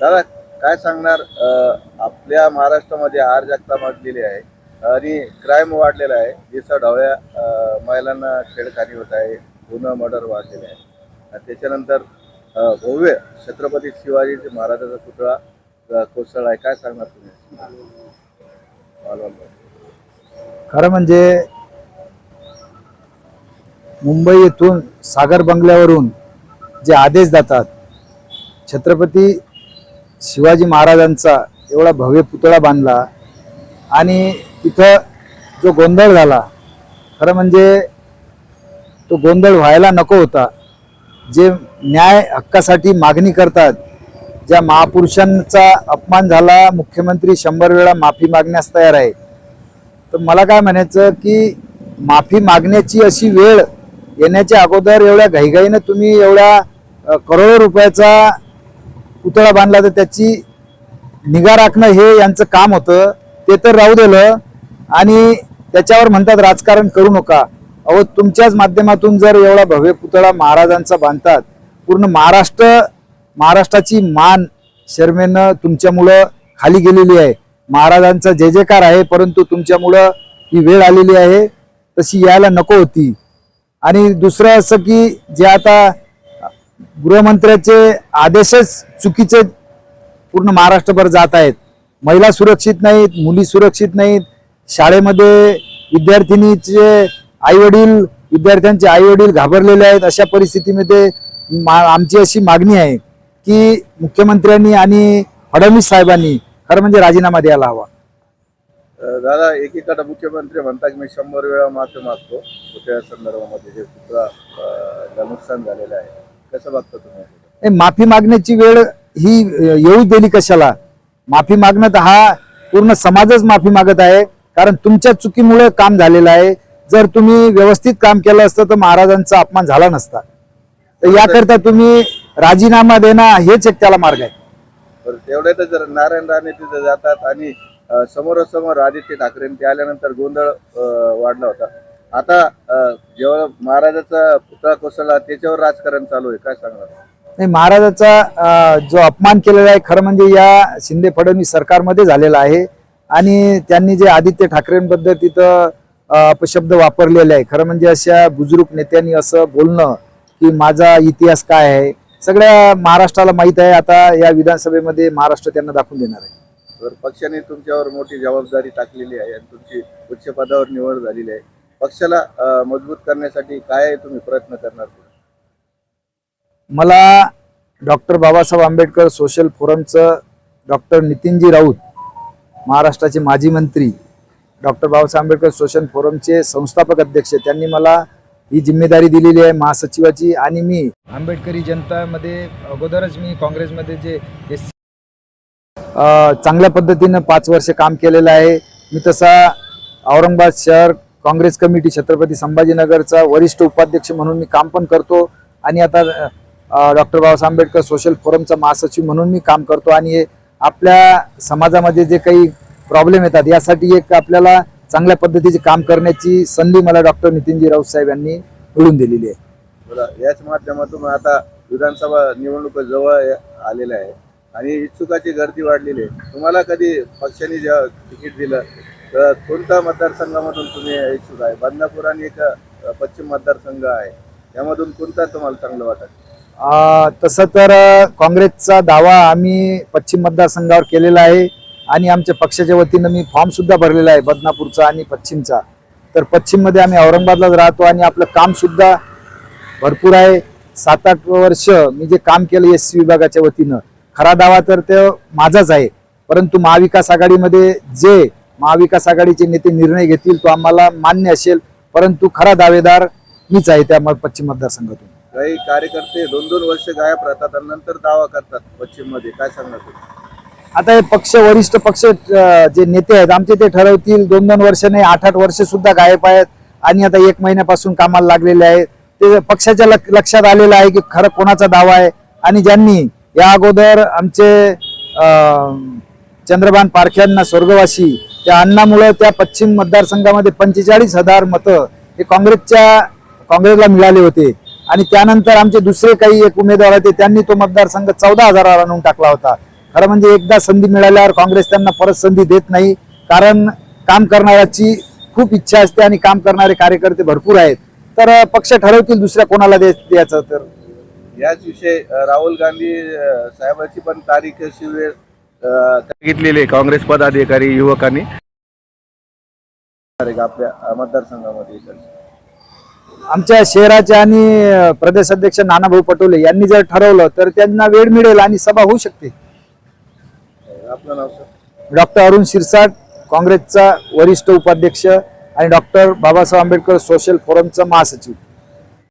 दादा काय सांगणार? आपल्या महाराष्ट्रामध्ये आर जागता माजलेली आहे आणि क्राईम वाढलेला आहे. दिवसा ढवळ्या महिलांना छेडखानी होत आहे गुन्हा मर्डर वाढलेले आहे. आणि त्याच्यानंतर भव्य छत्रपती शिवाजी महाराजाचा पुतळा कोसळ कोसळला आहे. काय सांगणार तुम्ही? खरं म्हणजे मुंबई येथून सागर बंगल्यावरून जे आदेश जातात छत्रपती शिवाजी महाराजांचा एवढा भव्य पुतळा बांधला आणि तिथं जो गोंधळ झाला खरं म्हणजे तो गोंधळ व्हायला नको होता. जे न्याय हक्कासाठी मागणी करतात ज्या महापुरुषांचा अपमान झाला मुख्यमंत्री शंभर वेळा माफी मागण्यास तयार आहे. तर मला काय म्हणायचं की माफी मागण्याची अशी वेळ येण्याच्या अगोदर एवढ्या घाईघाईनं तुम्ही एवढ्या करोडो रुपयाचा पुतळा बांधला तर त्याची निगा राखणं हे यांचं काम होतं. ते तर राहू दिलं. आणि त्याच्यावर म्हणतात राजकारण करू नका. अहो तुमच्याच माध्यमातून जर एवढा भव्य पुतळा महाराजांचा बांधतात पूर्ण महाराष्ट्र महाराष्ट्राची मान शर्मेनं तुमच्यामुळं खाली गेलेली आहे. महाराजांचा जय जयकार आहे परंतु तुमच्यामुळं ही वेळ आलेली आहे. तशी यायला नको होती. आणि दुसरं असं की जे आता गृहमंत्र्याचे आदेशच चुकीचे पूर्ण महाराष्ट्रभर जात आहेत. महिला सुरक्षित नाहीत मुली सुरक्षित नाहीत. शाळेमध्ये विद्यार्थिनीचे आई वडील विद्यार्थ्यांचे आई वडील घाबरलेले आहेत. अशा परिस्थितीमध्ये मा- आमची अशी मागणी आहे की मुख्यमंत्र्यांनी आणि फडणवीस साहेबांनी खरं म्हणजे राजीनामा द्यायला हवा. दादा एकीकडे मुख्यमंत्री म्हणतात की मी शंभर वेळा माफी मागतो. त्या संदर्भामध्ये जे सुद्धा नुकसान झालेलं आहे. कसं बघता तुम्ही? माफी मागण्याची वेळ ही अ, येऊ दिली कशाला? माफी मागणं तर हा पूर्ण समाजच माफी मागत आहे. कारण तुमच्या चुकीमुळे काम झालेलं आहे. जर तुम्ही व्यवस्थित काम केलं असतं तर महाराजांचा अपमान झाला नसता. तर याकरता तुम्ही राजीनामा देणं हेच एक त्याला मार्ग आहे. बरं तेवढ्यातच जर नारायण राणे तिथे जातात आणि अं, समोरासमोर आदित्य ठाकरे ते आल्यानंतर गोंधळ अं, वाढला होता. आता जेव्हा महाराजाचा पुतळा कोसळला त्याच्यावर राजकारण चालू आहे. काय सांगणार? नाही महाराजाचा जो अपमान केलेला आहे खरं म्हणजे या शिंदे फडणवीस सरकारमध्ये झालेला आहे. आणि त्यांनी जे आदित्य ठाकरेंबद्दल तिथं अपशब्द वापरलेले आहे. खरं म्हणजे अशा बुजुर्ग नेत्यांनी असं बोलणं की माझा इतिहास काय आहे सगळ्या महाराष्ट्राला माहीत आहे. आता या विधानसभेमध्ये महाराष्ट्र त्यांना दाखवून देणार आहे. तर पक्षाने तुमच्यावर मोठी जबाबदारी टाकलेली आहे आणि तुमची उच्च पदावर निवड झालेली आहे. पक्षाला मजबूत करण्यासाठी काय तुम्ही प्रयत्न करणार? मला डॉक्टर बाबासाहेब आंबेडकर सोशल फोरमचं डॉक्टर नितीनजी राऊत महाराष्ट्राचे माजी मंत्री डॉक्टर बाबासाहेब आंबेडकर सोशल फोरमचे संस्थापक अध्यक्ष त्यांनी मला ही जिम्मेदारी दिलेली आहे महासचिवाची आणि मी आंबेडकरी जनतामध्ये अगोदरच मी काँग्रेसमध्ये जे एस चांगल्या पद्धतीनं पाच वर्ष काम केलेलं आहे. मी तसा औरंगाबाद शहर काँग्रेस कमिटी छत्रपती संभाजीनगरचा वरिष्ठ उपाध्यक्ष म्हणून मी काम पण करतो. आणि आता डॉक्टर बाबासाहेब आंबेडकर सोशल फोरमचा महासचिव म्हणून मी काम करतो. आणि हे आपल्या समाजामध्ये जे काही प्रॉब्लेम येतात यासाठी एक आपल्याला चांगल्या पद्धतीचे काम करण्याची संधी मला डॉक्टर नितीनजी राऊत साहेब यांनी मिळून दिलेली आहे. बोला याच माध्यमातून आता विधानसभा निवडणूक जवळ आलेल्या आहे आणि इच्छुकाची गर्दी वाढलेली आहे. तुम्हाला कधी पक्षाने जेव्हा तिकीट दिलं? तर कोणत्या मतदारसंघामधून तुम्ही इच्छुक आहे. बदनापूर आणि एक पश्चिम मतदारसंघ आहे. यामधून कोणता तुम्हाला चांगलं वाटत? तसं तर काँग्रेसचा दावा आम्ही पश्चिम मतदारसंघावर केलेला आहे आणि आमच्या पक्षाच्या वतीनं मी फॉर्म सुद्धा भरलेला आहे बदनापूरचा आणि पश्चिमचा. तर पश्चिममध्ये आम्ही औरंगाबादलाच राहतो आणि आपलं काम सुद्धा भरपूर आहे. सात आठ वर्ष मी जे काम केलं एस सी विभागाच्या वतीनं. खरा दावा तर ते माझाच आहे. परंतु महाविकास आघाडीमध्ये जे महाविकास आघाडीचे नेते निर्णय घेतील तो आम्हाला मान्य असेल. परंतु खरा दावेदार मीच आहे त्या पश्चिम मतदारसंघातून. काही कार्यकर्ते दोन दोन वर्ष गायब राहतात आणि नंतर दावा करतात पश्चिममध्ये काय सांगणार आता हे पक्ष वरिष्ठ पक्ष जे नेते आहेत आमचे ते ठरवतील. दोन दोन वर्ष नाही आठ आठ वर्ष सुद्धा गायब आहेत आणि आता एक महिन्यापासून कामाला लागलेले आहेत. ते पक्षाच्या लक- लक्षात आलेलं आहे की खरं कोणाचा दावा आहे. आणि ज्यांनी या अगोदर आमचे चंद्रभान पारख्यांना स्वर्गवासी त्या अन्नामुळं त्या पश्चिम मतदारसंघामध्ये पंचेचाळीस हजार मतं हे काँग्रेसच्या काँग्रेसला मिळाले होते. आणि त्यानंतर आमचे दुसरे काही एक उमेदवार होते त्यांनी तो मतदारसंघ चौदा हजारावर आणून टाकला होता. खरं म्हणजे एकदा संधी मिळाल्यावर काँग्रेस त्यांना परत संधी देत नाही कारण काम करणाऱ्याची खूप इच्छा असते आणि काम करणारे कार्यकर्ते भरपूर आहेत. तर पक्ष ठरवतील दुसऱ्या कोणाला द्यायचं तर. याच विषयी राहुल गांधी साहेबांची पण तारीख शिवेर आहे काँग्रेस पदाधिकारी युवकांनी. आपल्या मतदारसंघामध्ये. आमच्या शहराचे आणि प्रदेश अध्यक्ष नानाभाऊ पटोले यांनी जर ठरवलं तर त्यांना वेळ मिळेल आणि सभा होऊ शकते. आपलं नाव डॉक्टर अरुण शिरसाट काँग्रेसचा वरिष्ठ उपाध्यक्ष आणि डॉक्टर बाबासाहेब आंबेडकर सोशल फोरमचा महासचिव.